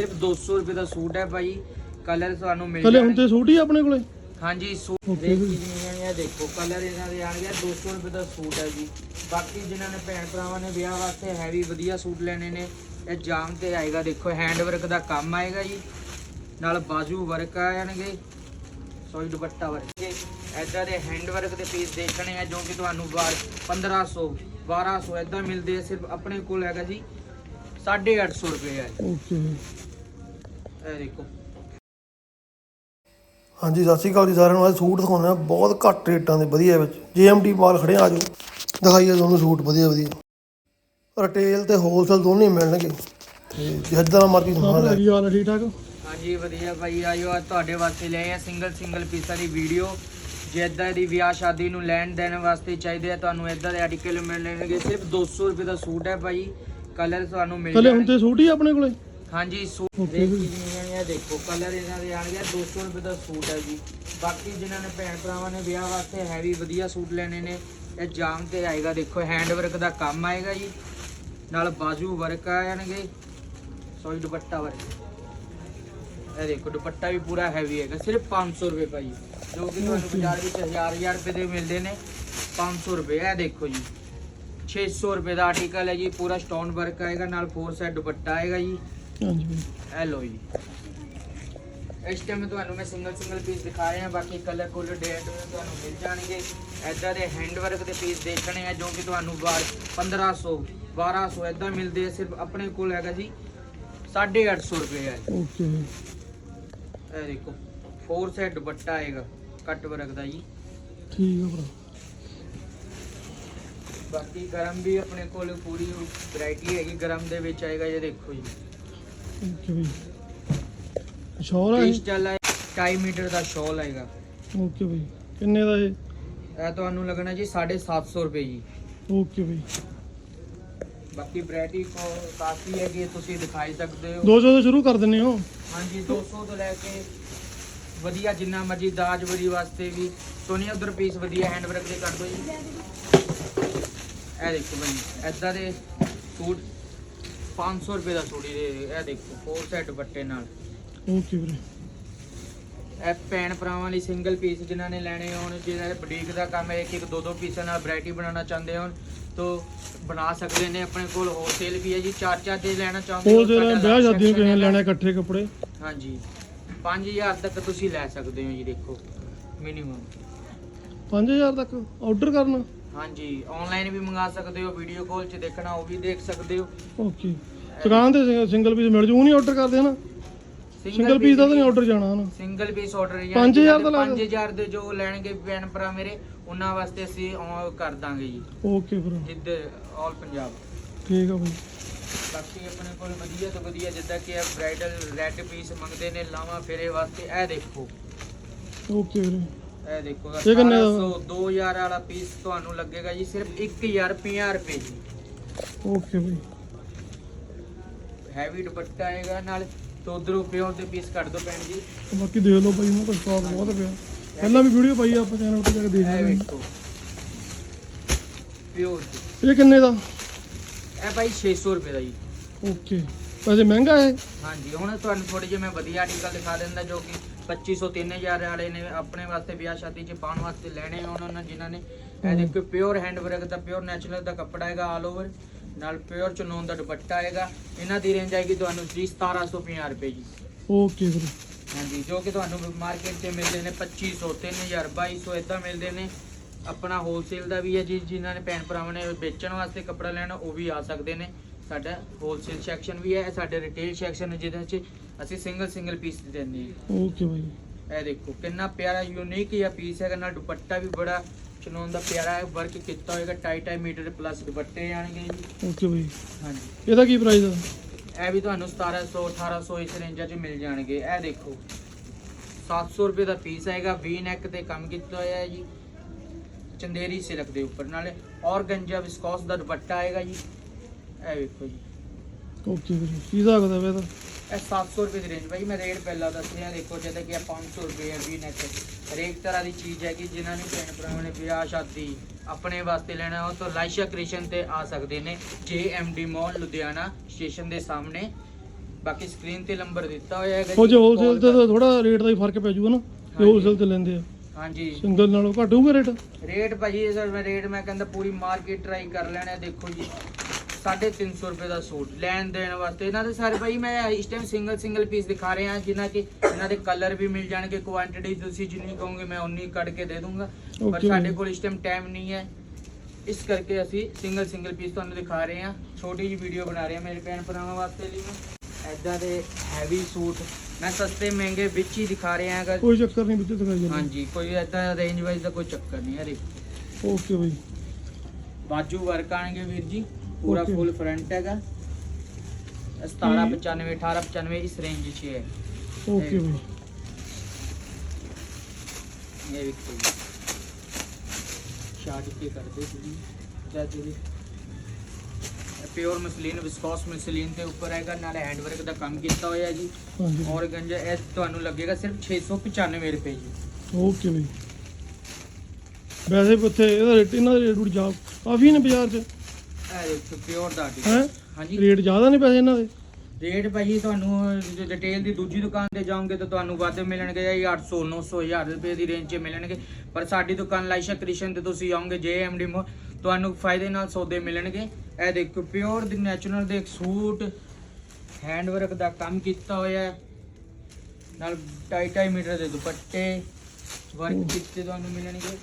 ਸਿਰਫ 200 ਰੁਪਏ ਦਾ ਸੂਟ ਹੈ ਭਾਈ। ਕਲਰ ਤੁਹਾਨੂੰ ਮਿਲ ਕੱਲੇ ਹੁਣ ਜਾਣਗੇ ਤੇ ਸੂਟ ਹੀ ਆ ਆਪਣੇ ਕੋਲੇ? ਹਾਂਜੀ ਸੂਟ Okay ਦੇਖ ਜੀ। ਕਿੰਨੀਆਂ ਇਹ ਦੇਖੋ ਕਲਰ ਇਹਨਾਂ ਦੇ ਆਣਗੇ 200 ਰੁਪਏ ਦਾ ਸੂਟ ਹੈ ਜੀ। ਬਾਕੀ ਜਿਨ੍ਹਾਂ ਨੇ ਭੈਣ ਭਰਾਵਾਂ ਨੇ ਵਿਆਹ ਵਾਸਤੇ ਹੈਵੀ ਵਧੀਆ ਸੂਟ ਲੈਣੇ ਨੇ ਇਹ ਜਾਮ ਤੇ ਆਏਗਾ ਦੇਖੋ ਹੈਂਡ ਵਰਕ ਦਾ ਕੰਮ ਆਏਗਾ ਜੀ। ਨਾਲ ਬਾਜੂ ਵਰਕ ਆਣਗੇ ਸੋਈ ਦੁਪੱਟਾ ਵਰਕ ਐਦਾਂ ਦੇ ਹੈਂਡ ਵਰਕ ਦੇ ਪੀਸ ਦੇਖਣੇ ਆ ਜੋ ਕਿ ਤੁਹਾਨੂੰ ਬਾਰ 1500 1200 ਐਦਾਂ ਮਿਲਦੇ ਆ ਸਿਰਫ ਆਪਣੇ ਕੋਲ ਹੈਗਾ ਜੀ 850 ਰੁਪਏ ਹੈ ਓਕੇ ਇਹ ਦੇਖੋ। ਹਾਂਜੀ ਸਤਿ ਸ਼੍ਰੀ ਅਕਾਲ ਜੀ ਸਾਰਿਆਂ ਨੂੰ। ਅੱਜ ਸੂਟ ਦਿਖਾਉਂਦੇ ਆ ਬਹੁਤ ਘੱਟ ਰੇਟਾਂ ਦੇ ਵਧੀਆ ਵਿੱਚ। ਜੀਐਮਟੀ ਮਾਲ ਖੜੇ ਆ ਜਾਓ। ਦਿਖਾਈਏ ਤੁਹਾਨੂੰ ਸੂਟ ਵਧੀਆ ਵਧੀਆ। ਰਿਟੇਲ ਤੇ ਹੋਲਸੇਲ ਦੋਨੇ ਮਿਲਣਗੇ। ਤੇ ਜਿੱਦਾਂ ਮਰਜ਼ੀ ਸਮਾਨ ਲੈ ਹੈ ਠੀਕ ਠਾਕ ਹਾਂਜੀ ਵਧੀਆ ਭਾਈ ਆਇਓ ਅੱਜ ਤੁਹਾਡੇ ਵਾਸਤੇ ਲਏ ਆ ਸਿੰਗਲ ਸਿੰਗਲ ਪੀਸਾਂ ਦੀ ਵੀਡੀਓ ਜੇ ਦੀ ਵਿਆਹ ਸ਼ਾਦੀ ਨੂੰ ਲੈਣ ਦੇਣ ਵਾਸਤੇ ਚਾਹੀਦੇ ਆ ਤੁਹਾਨੂੰ ਇਦਾਂ ਦੇ ਆਰਟੀਕਲ ਮਿਲਣਗੇ। ਸਿਰਫ 200 ਰੁਪਏ ਦਾ ਸੂਟ ਹੈ ਭਾਈ। ਕਲਰ ਤੁਹਾਨੂੰ ਮਿਲ ਕੱਲੇ ਹੁਣ ਜਾਣਗੇ। ਤੇ ਸੂਟ ਹੀ ਆਪਣੇ ਕੋਲੇ? ਹਾਂਜੀ ਸੂਟ ਦੇਖ। ਕਿੰਨੀਆਂ ਇਹ ਦੇਖੋ ਕਲਰ ਇਹਨਾਂ ਦੇ ਆਣਗੇ 200 ਰੁਪਏ ਦਾ ਸੂਟ ਹੈ ਜੀ। ਬਾਕੀ ਜਿਨ੍ਹਾਂ ਨੇ ਭੈਣ ਭਰਾਵਾਂ ਨੇ ਵਿਆਹ ਵਾਸਤੇ ਹੈਵੀ ਵਧੀਆ ਸੂਟ ਲੈਣੇ ਨੇ ਇਹ ਜਾਮ ਤੇ ਆਏਗਾ ਦੇਖੋ ਹੈਂਡ ਵਰਕ ਦਾ ਕੰਮ ਆਏਗਾ ਜੀ। ਨਾਲ ਬਾਜੂ ਵਰਕ ਆਣਗੇ ਸੋਈ ਦੁਪੱਟਾ ਵਰਕ ਇਹ ਦੇਖੋ ਦੁਪੱਟਾ ਵੀ ਪੂਰਾ ਹੈਵੀ ਹੈਗਾ ਸਿਰਫ 500 ਰੁਪਏ ਭਾਈ। ਜੋ ਕਿ ਤੁਹਾਨੂੰ ਬਾਜ਼ਾਰ ਵਿੱਚ 1000 1000 ਰੁਪਏ ਦੇ ਮਿਲਦੇ ਨੇ 500 ਰੁਪਏ। ਇਹ ਦੇਖੋ ਜੀ 600 ਰੁਪਏ ਦਾ ਆਰਟੀਕਲ ਹੈ ਜੀ ਪੂਰਾ ਸਟੋਨ ਵਰਕ ਆਏਗਾ ਨਾਲ ਫੋਰ ਸਾਈਡ ਦੁਪੱਟਾ ਆਏਗਾ ਜੀ। ਹਾਂਜੀ ਬਈ ਇਹ ਲੋ ਜੀ। ਇਸ ਟਾਈਮ ਤੁਹਾਨੂੰ ਮੈਂ ਸਿੰਗਲ ਸਿੰਗਲ ਪੀਸ ਦਿਖਾ ਰਿਹਾ ਬਾਕੀ ਕਲਰ ਕੋਲਰ ਡੇਟ ਤੁਹਾਨੂੰ ਮਿਲ ਜਾਣਗੇ। ਐਦਾਂ ਦੇ ਹੈਂਡ ਵਰਕ ਦੇ ਪੀਸ ਦੇਖਣੇ ਆ ਜੋ ਕਿ ਤੁਹਾਨੂੰ ਬਾਰ 1500 1200 ਐਦਾਂ ਮਿਲਦੇ ਆ ਸਿਰਫ ਆਪਣੇ ਕੋਲ ਹੈਗਾ ਜੀ 850 ਰੁਪਏ ਹੈ ਓਕੇ ਇਹ ਦੇਖੋ ਫੋਰ ਸਾਈਡ ਦੁਪੱਟਾ ਆਏਗਾ ਕੱਟ ਵਰਕ ਦਾ ਜੀ। ਠੀਕ ਆ ਭਰਾ। ਬਾਕੀ ਗਰਮ ਵੀ ਆਪਣੇ ਕੋਲ ਪੂਰੀ ਵੈਰਾਈਟੀ ਹੈਗੀ ਗਰਮ ਦੇ ਵਿੱਚ ਆਏਗਾ ਇਹ ਦੇਖੋ ਜੀ। ਓਕੇ ਬਈ ਸ਼ੋਰ ਆ ਪੀਸ ਚੱਲ 2 ਮੀਟਰ ਦਾ ਸ਼ਾਲ ਆਏਗਾ ਓਕੇ ਬਈ। ਕਿੰਨੇ ਦਾ ਇਹ? ਇਹ ਤੁਹਾਨੂੰ ਲੱਗਣਾ ਜੀ 750 ਰੁਪਏ ਜੀ। ਓਕੇ ਬਈ। ਬਾਕੀ ਵੈਰਾਈਟੀ ਕੋ ਕਾਫੀ ਹੈ ਕਿ ਤੁਸੀਂ ਦਿਖਾਈ ਸਕਦੇ ਹੋ। 200 ਤੋਂ ਸ਼ੁਰੂ ਕਰ ਦਿੰਨੇ ਹੋ? ਹਾਂਜੀ 200 ਤੋਂ ਲੈ ਕੇ ਵਧੀਆ ਜਿੰਨਾ ਮਰਜ਼ੀ ਦਾਜ ਵਰੀ ਵਾਸਤੇ ਵੀ। ਸੋਨੀ ਉਧਰ ਪੀਸ ਵਧੀਆ ਹੈਂਡ ਵਰਕ ਦੇ ਕਰ ਦੋ ਜੀ। ਇਹ ਦੇਖੋ ਭਾਈ ਐਦਾਂ ਦੇ ਸੂਟ 500 ਰੁਪਏ ਦਾ ਸੂਟ ਹੀ ਦੇ ਇਹ ਦੇਖੋ ਫੋਰ ਸੈਟ ਦੁਪੱਟੇ ਨਾਲ। ਓਕੇ ਵੀਰੇ। ਇਹ ਭੈਣ ਭਰਾਵਾਂ ਲਈ ਸਿੰਗਲ ਪੀਸ ਜਿਨ੍ਹਾਂ ਨੇ ਲੈਣੇ ਹੋਣ ਜਿਹਨਾਂ ਦੇ ਬੁਟੀਕ ਦਾ ਕੰਮ ਹੈ ਇੱਕ ਇੱਕ ਦੋ ਦੋ ਪੀਸਾਂ ਨਾਲ ਵੈਰਾਈਟੀ ਬਣਾਉਣਾ ਚਾਹੁੰਦੇ ਹੋਣ ਤੋ ਬਣਾ ਸਕਦੇ ਨੇ ਆਪਣੇ ਕੋਲ ਹੋਲਸੇਲ ਵੀ ਹੈ ਜੀ ਚਾਰ ਚਾਰ ਦੇ ਲੈਣਾ ਚਾਹੁੰਦੇ ਉਹ ਜਿਹੜਾ ਵਿਆਹ ਸ਼ਾਦੀਆਂ section ਕਿਸੇ ਨੇ ਹੈਗਾ। ਲੈਣੇ ਇਕੱਠੇ ਕੱਪੜੇ? ਹਾਂਜੀ। 5000 ਤੱਕ ਤੁਸੀਂ ਲੈ ਸਕਦੇ ਹੋ ਜੀ ਦੇਖੋ ਮਿਨੀਮਮ 5000 ਤੱਕ ਆਰਡਰ ਕਰਨਾ? ਹਾਂਜੀ ਆਨਲਾਈਨ ਵੀ ਮੰਗਾ ਸਕਦੇ ਹੋ ਵੀਡੀਓ ਕਾਲ 'ਚ ਦੇਖਣਾ ਉਹ ਵੀ ਦੇਖ ਸਕਦੇ ਹੋ। ਓਕੇ। ਦੁਕਾਨ ਤੇ ਸਿੰਗਲ ਪੀਸ ਮਿਲ ਜੂ ਨਹੀਂ ਆਰਡਰ ਕਰਦੇ ਹਨਾ? ਸਿੰਗਲ ਪੀਸ ਦਾ ਤਾਂ ਨਹੀਂ ਆਰਡਰ ਜਾਣਾ ਹਨਾ? ਸਿੰਗਲ ਪੀਸ ਆਰਡਰ ਦਾ ਦਿਓ। 5000 ਦੇ ਜੋ ਲੈਣਗੇ ਭੈਣ ਭਰਾ ਮੇਰੇ ਉਹਨਾਂ ਵਾਸਤੇ ਅਸੀਂ ਕਰ ਦਾਂਗੇ ਜੀ। ਓਕੇ ਭਰਾ ਜਿੱਦ ਆਲ ਪੰਜਾਬ। ਠੀਕ ਆ ਬਈ। ਬਾਕੀ ਆਪਣੇ ਕੋਲ ਵਧੀਆ ਤੋਂ ਵਧੀਆ ਜਿੱਦਾਂ ਕਿ ਇਹ ਬ੍ਰਾਈਡਲ ਰੈੱਡ ਪੀਸ ਮੰਗਦੇ ਨੇ ਲਾਵਾਂ ਫੇਰੇ ਵਾਸਤੇ ਇਹ ਦੇਖੋ। ਓਕੇ ਵੀਰੇ। ਇਹ ਦੇਖੋ ਇਹ ਕਿੰਨੇ ਦਾ? 1800 2000 ਵਾਲਾ ਪੀਸ ਤੁਹਾਨੂੰ ਲੱਗੇਗਾ ਜੀ ਸਿਰਫ 1050 ਰੁਪਏ ਜੀ। ਓਕੇ ਬਈ। ਹੈਵੀ ਦੁਪੱਟਾ ਆਏਗਾ ਨਾਲ ਤੋਂ ਉਧਰੋਂ ਪਿਓਰ ਦੇ ਪੀਸ ਕੱਢ ਦੋ ਭੈਣ ਜੀ। ਬਾਕੀ ਦੇਖ ਲਓ ਭਾਈ ਉਹਨਾਂ ਕੋਲ ਸਟਾਕ ਬਹੁਤ ਪਿਆ। ਪਹਿਲਾਂ ਵੀ ਵੀਡੀਓ ਪਾਈ ਆ ਆਪਾਂ ਚੈਨਲ ਤੇ ਜਾ ਕੇ ਦੇਖ ਇਹ ਲੈਣੀ ਵੇਖੋ। ਪਿਓਰ ਇਹ ਕਿੰਨੇ ਦਾ? ਇਹ ਭਾਈ 600 ਰੁਪਏ ਦਾ ਜੀ। ਓਕੇ ਵੈਸੇ ਮਹਿੰਗਾ ਹੈ। ਹਾਂਜੀ ਹੁਣ ਤੁਹਾਨੂੰ ਥੋੜੇ ਜਿਹਾ ਮੈਂ ਵਧੀਆ ਆਰਟੀਕਲ ਦਿਖਾ ਦਿੰਦਾ ਜੋ ਕਿ 2500 3000 ਵਾਲੇ ਨੇ ਆਪਣੇ ਵਾਸਤੇ ਵਿਆਹ ਸ਼ਾਦੀ 'ਚ ਪਾਉਣ ਵਾਸਤੇ ਲੈਣੇ ਹੋਣ ਉਹਨਾਂ ਜਿਨ੍ਹਾਂ ਨੇ ਇਹ ਦੇਖੋ ਪਿਓਰ ਹੈਂਡ ਵਰਕ ਦਾ ਪਿਓਰ ਨੈਚੁਰਲ ਦਾ ਕੱਪੜਾ ਹੈਗਾ ਆਲ ਓਵਰ ਨਾਲ ਪਿਓਰ ਚਨੋਨ ਦਾ ਦੁਪੱਟਾ ਆਏਗਾ ਇਹਨਾਂ ਦੀ ਰੇਂਜ ਆਏਗੀ ਤੁਹਾਨੂੰ ਜੀ 1750 ਰੁਪਏ ਜੀ। ਓਕੇ ਵੀਰੇ। ਹਾਂਜੀ ਜੋ ਕਿ ਤੁਹਾਨੂੰ ਮਾਰਕੀਟ 'ਚ ਮਿਲਦੇ ਨੇ 2500 3000 2200 ਇਦਾਂ ਮਿਲਦੇ ਨੇ। ਆਪਣਾ ਹੋਲਸੇਲ ਦਾ ਵੀ ਹੈ ਜੀ ਜਿਨ੍ਹਾਂ ਨੇ ਭੈਣ ਭਰਾਵਾਂ ਨੇ ਵੇਚਣ ਵਾਸਤੇ ਕੱਪੜਾ ਲੈਣਾ ਉਹ ਵੀ ਆ ਸਕਦੇ ਨੇ। ਸਾਡਾ ਹੋਲਸੇਲ ਸੈਕਸ਼ਨ ਵੀ ਹੈ ਇਹ ਸਾਡੇ ਰਿਟੇਲ ਸੈਕਸ਼ਨ ਹੈ ਜਿਹਦੇ ਵਿੱਚ ਅਸੀਂ ਸਿੰਗਲ ਸਿੰਗਲ ਪੀਸ ਦਿੰਦੇ ਹਾਂ। Okay bye. ਇਹ ਦੇਖੋ ਕਿੰਨਾ ਪਿਆਰਾ ਯੂਨੀਕ ਜਿਹਾ ਪੀਸ ਹੈਗਾ। ਨਾਲ ਦੁਪੱਟਾ ਵੀ ਬੜਾ ਚਨੋਨ ਦਾ ਪਿਆਰਾ ਹੈ। ਵਰਕ ਕੀਤਾ ਹੋਏਗਾ ਟਾਈ ਟਾਈ ਮੀਟਰ ਪਲੱਸ ਦੁਪੱਟੇ ਆਣਗੇ ਜੀ। Okay bye. ਹਾਂਜੀ। ਇਹਦਾ ਕੀ ਪ੍ਰਾਈਸ ਆ? ਇਹ ਵੀ ਤੁਹਾਨੂੰ 1700 1800 ਇਸ ਰੇਂਜਾਂ 'ਚ ਮਿਲ ਜਾਣਗੇ। ਇਹ ਦੇਖੋ 700 ਰੁਪਏ ਦਾ ਪੀਸ ਆਏਗਾ ਵੀ ਨੈਕ ਤੇ ਕੰਮ ਕੀਤਾ ਹੋਇਆ ਹੈ ਜੀ। ਚੰਦੇਰੀ ਸਿਲਕ ਦੇ ਉੱਪਰ। ਨਾਲੇ ਔਰਗੰਜਾ ਵਿਸਕੋਸ ਦਾ ਦੁਪੱਟਾ ਆਏਗਾ ਜੀ। ਇਹ ਵੇਖੋ ਜੀ। ਓਕੇ ਵੀਰੇ ਕੀ ਹਿਸਾਬ ਦਾ ਇਹਦਾ? ਇਹ 700 ਰੁਪਏ ਦੀ ਰੇਂਜ ਭਾਈ ਮੈਂ ਰੇਟ ਪਹਿਲਾਂ ਦੱਸਿਆ ਦੇਖੋ ਜਿੱਦਾਂ ਕਿ ਇਹ 500 ਰੁਪਏ ਵੀ ਨੈਕ ਹਰੇਕ ਤਰ੍ਹਾਂ ਦੀ ਚੀਜ਼ ਹੈ ਕਿ ਜਿਨ੍ਹਾਂ ਨੇ ਭੈਣ ਭਰਾਵਾਂ ਨੇ ਵਿਆਹ ਸ਼ਾਦੀ ਆਪਣੇ ਵਾਸਤੇ ਲੈਣਾ ਹੋ ਤਾਂ ਲਾਇਸ਼ਾ ਕ੍ਰਿਸ਼ਨ ਤੇ ਆ ਸਕਦੇ ਨੇ। JMD ਮਾਲ ਲੁਧਿਆਣਾ ਸਟੇਸ਼ਨ ਦੇ ਸਾਹਮਣੇ। ਬਾਕੀ ਸਕਰੀਨ ਤੇ ਨੰਬਰ ਦਿੱਤਾ ਹੋਇਆ ਹੈਗਾ ਉਹ ਜੀ, ਜੇ ਹੋਲਸੇਲ ਤੇ ਥੋੜਾ ਰੇਟ ਦਾ ਹੀ ਫ਼ਰਕ ਪੈ ਜਾਊਗਾ ਨਾ ਜੇ ਹਾਂਜੀ। ਹੋਲਸੇਲ ਤੇ ਲੈਂਦੇ ਆ। ਹਾਂਜੀ। ਸਿੰਗਲ ਨਾਲੋਂ ਘੱਟ ਹੋਊਗਾ ਰੇਟ ਰੇਟ ਭਾਜੀ ਸਰ ਮੈਂ ਰੇਟ ਮੈਂ ਕਹਿੰਦਾ ਪੂਰੀ ਮਾਰਕੀਟ ਟਰਾਈ ਕਰ ਲੈਣਾ ਦੇਖੋ ਜੀ। 350 ਰੁਪਏ ਦਾ ਸੂਟ ਲੈਣ ਦੇਣ ਵਾਸਤੇ। ਇਹਨਾਂ ਦੇ ਸਾਰੇ ਭਾਈ ਮੈਂ ਇਸ ਟਾਈਮ ਸਿੰਗਲ ਸਿੰਗਲ ਪੀਸ ਦਿਖਾ ਰਹੇ ਜਿਨ੍ਹਾਂ ਕਿ ਇਹਨਾਂ ਦੇ ਕਲਰ ਵੀ ਮਿਲ ਜਾਣਗੇ ਕੁਆਂਟੀਟੀ ਤੁਸੀਂ ਜਿੰਨੀ ਕਹੋਗੇ ਮੈਂ ਉਨੀ ਕੱਢ ਕੇ ਦੇ ਦੂੰਗਾ। ਪਰ ਸਾਡੇ। ਕੋਲ ਇਸ ਟਾਈਮ ਟਾਈਮ ਨਹੀਂ ਹੈ। ਇਸ ਕਰਕੇ ਅਸੀਂ ਸਿੰਗਲ ਸਿੰਗਲ ਪੀਸ ਤੁਹਾਨੂੰ ਦਿਖਾ ਰਹੇ ਹਾਂ। ਛੋਟੀ ਜਿਹੀ ਵੀਡੀਓ ਬਣਾ ਰਹੇ ਹਾਂ ਮੇਰੇ ਭੈਣ ਭਰਾਵਾਂ ਵਾਸਤੇ ਲਈ ਮੈਂ। ਐਦਾਂ ਦੇ ਹੈਵੀ ਸੂਟ ਮੈਂ ਸਸਤੇ ਮਹਿੰਗੇ ਵਿੱਚ ਹੀ ਦਿਖਾ ਰਿਹਾ ਹਾਂ ਕੋਈ ਚੱਕਰ ਨਹੀਂ ਵਿੱਚ ਦਿਖਾਈ ਜਾਂਦਾ। ਹਾਂਜੀ ਕੋਈ ਐਦਾਂ ਰੇਂਜ ਵਾਈਜ਼ ਦਾ ਕੋਈ ਚੱਕਰ ਨਹੀਂ ਹੈ ਓਕੇ ਬਈ। ਬਾਜੂ ਵਰਕ ਆਣਗੇ ਵੀਰ ਜੀ। ਪੂਰਾ Okay. ਫੁੱਲ ਫਰੰਟ ਹੈਗਾ। 1795 1895 ਇਸ ਰੇਂਜ 'ਚ ਹੈ ਓਕੇ ਬਈ ਇਹ ਵੇਖੋ ਜੀ ਸ਼ਾਰਟ ਕੇ ਕਰਦੇ ਜੀ ਜਦ ਜੀ ਪਿਓਰ ਮਸਲੀਨ ਵਿਸਕੋਸ ਮਸਲੀਨ ਦੇ ਉੱਪਰ ਹੈਗਾ। ਨਾਲ ਹੈਂਡ ਵਰਕ ਦਾ ਕੰਮ ਕੀਤਾ ਹੋਇਆ ਜੀ। ਹਾਂਜੀ। ਔਰ ਗੰਜਾ ਇਹ ਤੁਹਾਨੂੰ ਲੱਗੇਗਾ ਸਿਰਫ 695 ਰੁਪਏ ਜੀ। ਓਕੇ ਬਈ ਵੈਸੇ ਵੀ ਉੱਥੇ ਇਹਦਾ ਰੇਟ ਇਹਨਾਂ ਦਾ ਰੇਟ ਰੂਟ ਜਾ ਕਾਫੀ ਨੇ ਬਾਜ਼ਾਰ 'ਚ। ਇਹ ਦੇਖੋ ਪਿਓਰ ਦਾ ਹੈ। article। ਹਾਂਜੀ। ਰੇਟ ਜ਼ਿਆਦਾ ਨਹੀਂ ਪੈਸੇ ਇਹਨਾਂ ਦੇ? ਰੇਟ ਭਾਜੀ ਤੁਹਾਨੂੰ ਡਿਟੇਲ ਦੀ ਦੂਜੀ ਦੁਕਾਨ ਤੇ ਜਾਓਗੇ ਤਾਂ ਤੁਹਾਨੂੰ ਵੱਧ ਮਿਲਣਗੇ ਜਾਂ 800 900 1000 ਰੁਪਏ ਦੀ ਰੇਂਜ 'ਚ ਮਿਲਣਗੇ। ਪਰ ਸਾਡੀ ਦੁਕਾਨ ਲਾਈਸ਼ਾ ਕ੍ਰਿਸ਼ਨ ਤੇ ਤੁਸੀਂ ਆਓਗੇ ਜੇਐਮਡੀ ਮੋ ਤੁਹਾਨੂੰ ਫਾਇਦੇ ਨਾਲ ਸੌਦੇ ਮਿਲਣਗੇ। ਇਹ ਦੇਖੋ ਪਿਓਰ ਦੀ ਨੈਚੁਰਲ ਦੇ ਸੂਟ ਹੈਂਡ ਵਰਕ ਦਾ ਕੰਮ ਕੀਤਾ ਹੋਇਆ ਹੈ। ਨਾਲ 2.5 ਮੀਟਰ ਦੇ ਦੁਪੱਟੇ ਵਰਕ ਕੀਤੇ ਤੁਹਾਨੂੰ ਮਿਲਣਗੇ।